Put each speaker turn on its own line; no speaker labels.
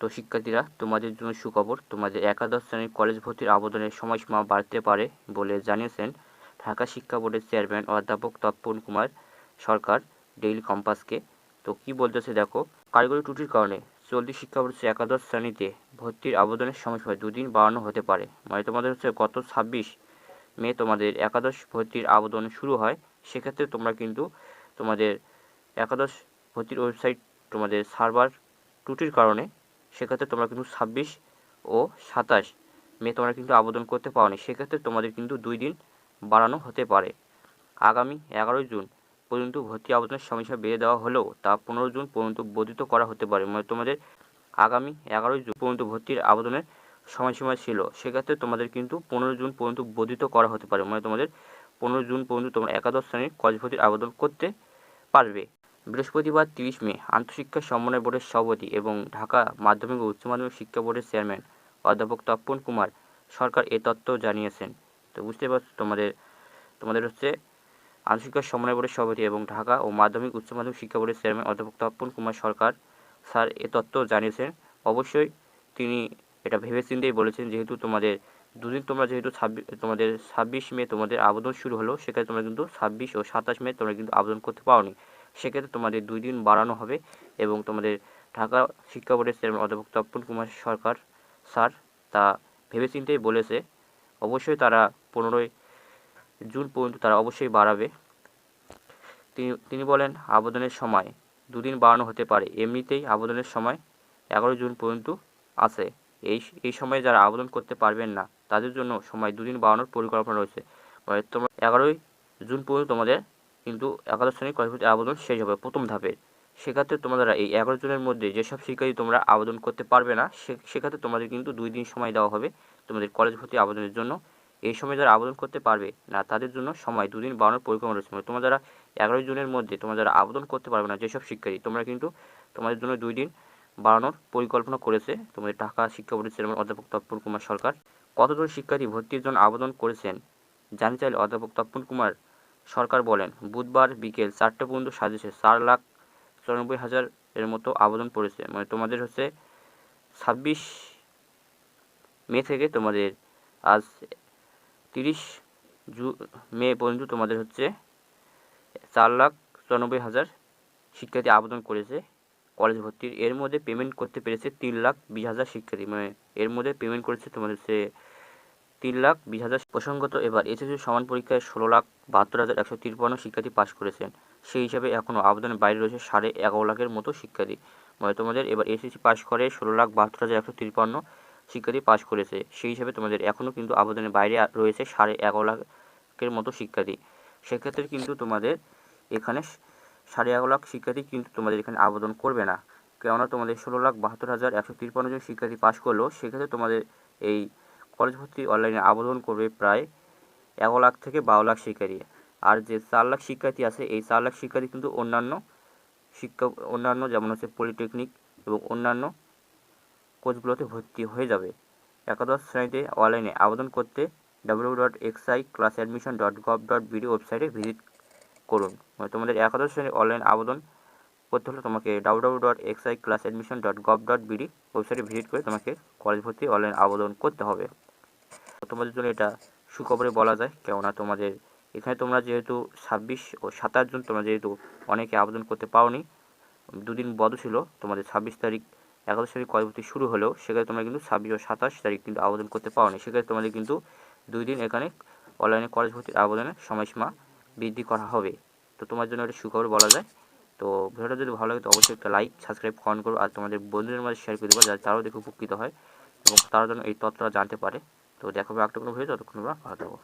তো শিক্ষার্থীরা, তোমাদের জন্য সুখবর, তোমাদের একাদশ শ্রেণির কলেজ ভর্তির আবেদনের সময়সীমা বাড়তে পারে বলে জানিয়েছেন ঢাকা শিক্ষা বোর্ডের চেয়ারম্যান অধ্যাপক তপন কুমার সরকার ডেইলি কম্পাসকে। তো কি বলতেছে দেখো, কারিগরি ত্রুটির কারণে চলতি শিক্ষাবর্ষে একাদশ শ্রেণীতে ভর্তির আবেদনের সময়সীমা দুদিন বাড়ানো হতে পারে। মানে তোমাদের হচ্ছে গত ছাব্বিশ মে তোমাদের একাদশ ভর্তির আবেদন শুরু হয়, সেক্ষেত্রে তোমরা কিন্তু তোমাদের একাদশ ভর্তির ওয়েবসাইট, তোমাদের সার্ভার ত্রুটির কারণে সেক্ষেত্রে তোমরা কিন্তু ছাব্বিশ ও সাতাশ মে তোমরা কিন্তু আবেদন করতে পারো পারোনি। সেক্ষেত্রে তোমাদের কিন্তু দুই দিন বাড়ানো হতে পারে। আগামী এগারোই জুন পর্যন্ত ভর্তি আবেদনের সময়সীমা বেড়ে দেওয়া হলেও তা পনেরো জুন পর্যন্ত বর্ধিত করা হতে পারে। মানে তোমাদের আগামী এগারোই জুন পর্যন্ত ভর্তির আবেদনের সময়সীমা ছিল। সেক্ষেত্রে তোমাদের কিন্তু পনেরো জুন পর্যন্ত বর্ধিত করা হতে পারে। মানে তোমাদের পনেরো জুন পর্যন্ত তোমরা একাদশ শ্রেণির কলেজ ভর্তির আবেদন করতে পারবে। বৃহস্পতিবার তিরিশ মে, আন্তঃশিক্ষা সমন্বয় বোর্ডের সভাপতি এবং ঢাকা মাধ্যমিক ও উচ্চ মাধ্যমিক শিক্ষা বোর্ডের চেয়ারম্যান অধ্যাপক তপন কুমার সরকার এ তথ্য জানিয়েছেন। তো বুঝতে পারছ তোমাদের তোমাদের হচ্ছে আন্তঃশিক্ষা সমন্বয় বোর্ডের সভাপতি এবং ঢাকা ও মাধ্যমিক উচ্চ মাধ্যমিক শিক্ষা বোর্ডের চেয়ারম্যান অধ্যাপক তপন কুমার সরকার স্যার এ তথ্য জানিয়েছেন। অবশ্যই তিনি এটা ভেবেচিন্তেই বলেছেন, যেহেতু তোমাদের দুদিন তোমরা যেহেতু ছাব্বিশ তোমাদের ছাব্বিশ মে তোমাদের আবেদন শুরু হলো, সেখানে তোমরা কিন্তু ছাব্বিশ ও সাতাশ মে তোমরা কিন্তু আবেদন করতে পারোনি। সেক্ষেত্রে তোমাদের দুই দিন বাড়ানো হবে এবং তোমাদের ঢাকা শিক্ষা বোর্ডের চেয়ারম্যান অধ্যাপক তপন কুমার সরকার স্যার, তা ভেবেচিন্তেই বলেছে। অবশ্যই তারা পনেরোই জুন পর্যন্ত তারা অবশ্যই বাড়াবে। তিনি তিনি বলেন, আবেদনের সময় দুদিন বাড়ানো হতে পারে। এমনিতেই আবেদনের সময় এগারো জুন পর্যন্ত আছে। এই এই সময়ে যারা আবেদন করতে পারবেন না, তাদের জন্য সময় দুদিন বাড়ানোর পরিকল্পনা রয়েছে। মানে তোমরা এগারোই জুন পর্যন্ত তোমাদের কিন্তু একাদশ শ্রেণির কলেজ আবেদন শেষ হবে প্রথম ধাপের সেক্ষেত্রে তোমাদের এই এগারো জনের মধ্যে যেসব শিক্ষার্থী তোমরা আবেদন করতে পারবে না সেক্ষেত্রে তোমাদের কিন্তু দুই দিন সময় দেওয়া হবে তোমাদের কলেজ ভর্তি আবেদনের জন্য। এই সময় যারা আবেদন করতে পারবে না, তাদের জন্য সময় দুদিন বাড়ানোর পরিকল্পনা রয়েছে। মানে তোমরা যারা এগারোই জুনের মধ্যে তোমরা যারা আবেদন করতে পারবে না, যেসব শিক্ষার্থী, তোমরা কিন্তু তোমাদের জন্য দুই দিন বাড়ানোর পরিকল্পনা করেছে তোমাদের ঢাকা শিক্ষা বোর্ডের চেয়ারম্যান অধ্যাপক তপন কুমার সরকার। কতজন শিক্ষার্থী ভর্তির জন্য আবেদন করেছেন জানতে চাইলে অধ্যাপক তপন কুমার সরকার বলেন, বুধবার বিকেল চারটে পর্যন্ত সাজেছে চার লাখ চুরানব্বই হাজার এর মতো আবেদন পড়েছে। মানে তোমাদের হচ্ছে ছাব্বিশ মে থেকে তোমাদের আজ তিরিশ জু, মে পর্যন্ত তোমাদের হচ্ছে চার লাখ চুরানব্বই হাজার শিক্ষার্থী আবেদন করেছে। কলেজ ভর্তির এর মধ্যে পেমেন্ট করতে পেরেছে তিন লাখ বিশ হাজার শিক্ষার্থী। মানে এর মধ্যে পেমেন্ট করেছে তোমাদের সে তিন লাখ বিশ হাজার প্রসঙ্গত এবার এসএসসি সমান পরীক্ষায় ষোলো লাখ বাহাত্তর হাজার একশো তিরপান্ন শিক্ষার্থী পাশ করেছেন। সেই হিসাবে এখনও আবেদনের বাইরে রয়েছে সাড়ে এগারো লাখের মতো শিক্ষার্থী। মানে তোমাদের এবার এসএসসি পাশ করে ষোলো লাখ বাহাত্তর হাজার একশো তিরপান্ন শিক্ষার্থী পাশ করেছে। সেই হিসাবে তোমাদের এখনও কিন্তু আবেদনের বাইরে রয়েছে সাড়ে এগারো লাখের মতো শিক্ষার্থী। সেক্ষেত্রে কিন্তু তোমাদের এখানে সাড়ে এগারো লাখ শিক্ষার্থী কিন্তু তোমাদের এখানে আবেদন করবে না। কেননা তোমাদের ষোলো লাখ বাহাত্তর হাজার একশো তিরপান্ন জন শিক্ষার্থী পাশ করল, সেক্ষেত্রে তোমাদের এই কলেজ ভর্তি অনলাইনে আবেদন করবে প্রায় এগারো লাখ থেকে বারো লাখ শিক্ষার্থী। আর যে চার লাখ শিক্ষার্থী আছে, এই চার লাখ শিক্ষার্থী কিন্তু অন্যান্য শিক্ষা, অন্যান্য যেমন হচ্ছে পলিটেকনিক এবং অন্যান্য কোর্সগুলোতে ভর্তি হয়ে যাবে। একাদশ শ্রেণীতে অনলাইনে আবেদন করতে W dot XI class admission dot gov dot BD ওয়েবসাইটে ভিজিট করুন। মানে তোমাদের একাদশ শ্রেণির অনলাইন আবেদন করতে হলে তোমাকে W W dot XI class admission dot gov dot BD ওয়েবসাইটে ভিজিট করে তোমাকে কলেজ ভর্তি অনলাইন আবেদন করতে হবে। তোমাদের জন্য এটা সুখবরে বলা যায়। কেননা তোমাদের এখানে তোমরা যেহেতু ছাব্বিশ ও সাতাশ জন তোমরা যেহেতু অনেকে আবেদন করতে পারোনি, দুদিন বদ ছিল, তোমাদের ছাব্বিশ তারিখ, একাদশ তারিখ কলেজ শুরু হলেও সেখানে তোমরা কিন্তু ছাব্বিশ ও সাতাশ তারিখ কিন্তু আবেদন করতে পারোনি। সেক্ষেত্রে তোমাদের কিন্তু দুই দিন এখানে অনলাইনে কলেজ ভর্তির আবেদনের সময়সীমা বৃদ্ধি করা হবে। তো তোমার জন্য একটা সুখবর বলা যায়। তো ভিডিওটা যদি ভালো লাগে তো অবশ্যই একটা লাইক সাবস্ক্রাইব কমেন্ট করো। আর তোমাদের বন্ধুদের মাঝে শেয়ার করে দেবো যাতে তারাও দেখে উপকৃত হয় এবং তারা যেন এই তথ্যটা জানতে পারে। তো দেখাবে একটা কোনো ভিডিও ততক্ষণ ভালো থাকব